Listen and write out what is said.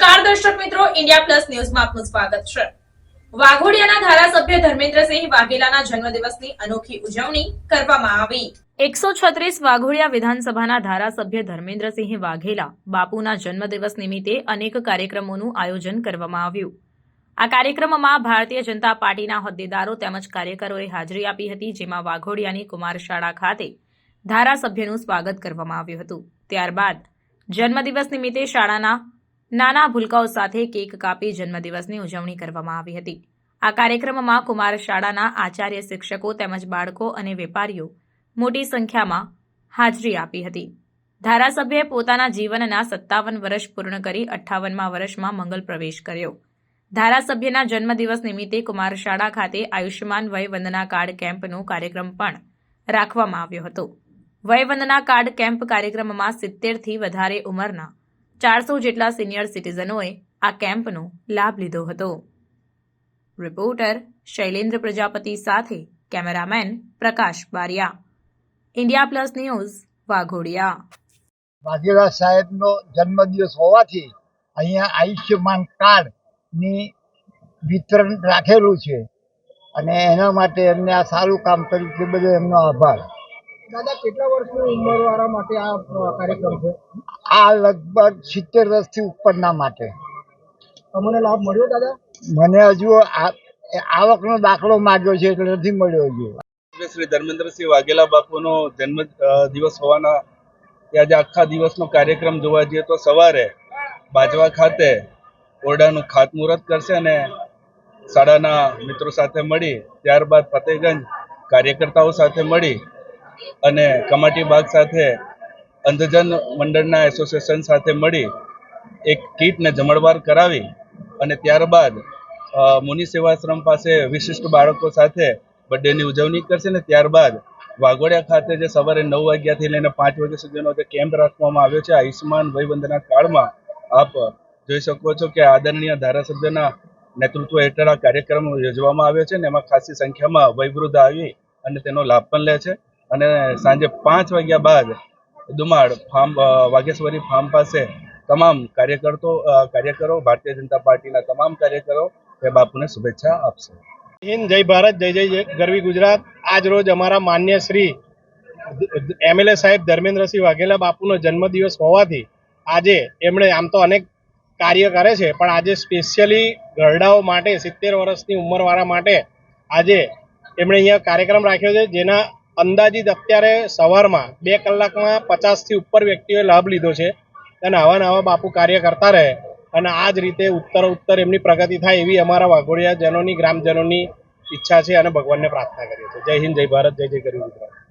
દર્શક મિત્રો India plus ન્યૂઝમાં આપનું સ્વાગત છે. વાઘોડિયાના ધારાસભ્ય ધર્મેન્દ્રસિંહ વાઘેલાના જન્મદિવસની અનોખી ઉજવણી કરવામાં આવી. એકસો છત્રીસ વાઘોડિયા વિધાનસભાના ધારાસભ્ય ધર્મેન્દ્રસિંહ વાઘેલા બાપુના જન્મદિવસ નિમિત્તે અનેક કાર્યક્રમોનું આયોજન કરવામાં આવ્યું. આ કાર્યક્રમમાં ભારતીય જનતા પાર્ટીના હોદ્દેદારો તેમજ કાર્યકરોએ હાજરી આપી હતી, જેમાં વાઘોડિયાની કુમાર ખાતે ધારાસભ્યનું સ્વાગત કરવામાં આવ્યું હતું. ત્યારબાદ જન્મદિવસ નિમિત્તે શાળાના નાના ભૂલકાઓ સાથે કેક કાપી જન્મદિવસની ઉજવણી કરવામાં આવી હતી. આ કાર્યક્રમમાં કુમાર શાળાના આચાર્ય શિક્ષકો તેમજ બાળકો અને વેપારીઓ મોટી સંખ્યામાં હાજરી આપી હતી. ધારાસભ્યએ પોતાના જીવનના સત્તાવન વર્ષ પૂર્ણ કરી અઠ્ઠાવનમાં વર્ષમાં મંગલ પ્રવેશ કર્યો. ધારાસભ્યના જન્મદિવસ નિમિત્તે કુમાર શાળા ખાતે આયુષ્યમાન વય વંદના કાર્ડ કેમ્પનો કાર્યક્રમ પણ રાખવામાં આવ્યો હતો. વય વંદના કાર્ડ કેમ્પ કાર્યક્રમમાં સિત્તેરથી વધારે ઉંમરના ચારસો જેટલા સિનિયર સિટીઝનોએ આ કેમ્પનો લાભ લીધો હતો. રિપોર્ટર શૈલેન્દ્ર પ્રજાપતિ સાથે cameraman Prakash Baria. India plus news Waghodia. Vaghela સાહેબનો જન્મદિવસ હોવાથી અહીંયા આયુષ્યમાન કાર્ડની વિતરણ રાખેલું છે અને એના માટે એમને આ સારું કામ કર્યું છે. બધો એમનો આભાર. દાદા કેટલા વર્ષની ઉંમરવાળા માટે આ કાર્યક્રમ છે? આ લગભગ સિત્તેર વર્ષથી ઉપરના માટે. તમને લાભ મળ્યો દાદા? મને હજુ આવકનો દાખલો માંગ્યો છે એટલે નથી મળ્યો હજુ. શ્રી ધર્મેન્દ્રસિંહ વાઘેલા બાપુનો જન્મ દિવસ હોવાના આજે આખા દિવસનો કાર્યક્રમ જોવા જઈએ તો સવારે બાજવા ખાતે ઓરડાનું ખાતમુહૂર્ત કરશે અને શાળાના મિત્રો સાથે મળી ત્યારબાદ ફતેહગંજ કાર્યકર્તાઓ સાથે મળી અને કમાટી બાગ સાથે અંધજન મંડળના એસોસિએશન સાથે મળી એક કીટને જમણવાર કરાવી અને ત્યારબાદ મુનિ સેવાશ્રમ પાસે વિશિષ્ટ બાળકો સાથે બર્થડેની ઉજવણી કરશે ને ત્યારબાદ વાઘોડિયા ખાતે જે સવારે નવ વાગ્યાથી લઈને પાંચ વાગ્યા સુધીનો જે કેમ્પ રાખવામાં આવ્યો છે, આયુષ્યમાન વયવંદના કાળમાં આપ જોઈ શકો છો કે આદરણીય ધારાસભ્યના નેતૃત્વ હેઠળ આ કાર્યક્રમ યોજવામાં આવ્યો છે ને એમાં ખાસી સંખ્યામાં વયવૃદ્ધ આવી અને તેનો લાભ પણ લે છે. અને સાંજે પાંચ વાગ્યા બાદ દુમાડ ફાર્મ વાઘેશ્વરી ફાર્મ પાસે તમામ કાર્યકર્તો કાર્યકરો, ભારતીય જનતા પાર્ટીના તમામ કાર્યકરો એ બાપુને શુભેચ્છા આપશે. હિન્દ, જય ભારત, જય જય ગરવી ગુજરાત. આજ રોજ અમારા માન્ય શ્રી એમએલએ સાહેબ ધર્મેન્દ્રસિંહ વાઘેલા બાપુનો જન્મદિવસ હોવાથી આજે એમણે આમ તો અનેક કાર્ય કરે છે, પણ આજે સ્પેશિયલી ઘરડાઓ માટે સિત્તેર વર્ષની ઉંમરવાળા માટે આજે એમણે અહીંયા કાર્યક્રમ રાખ્યો છે, જેના અંદાજિત અત્યારે સવારમાં બે કલાકમાં પચાસથી ઉપર વ્યક્તિઓએ લાભ લીધો છે અને આવા નવા બાપુ કાર્ય કરતા રહે અને આ જ રીતે ઉત્તર ઉત્તર એમની પ્રગતિ થાય એવી અમારા વાઘોડિયા જનોની ગ્રામજનોની ઈચ્છા છે અને ભગવાનને પ્રાર્થના કરીએ છીએ. જય હિન્દ, જય ભારત, જય જય ગરીબ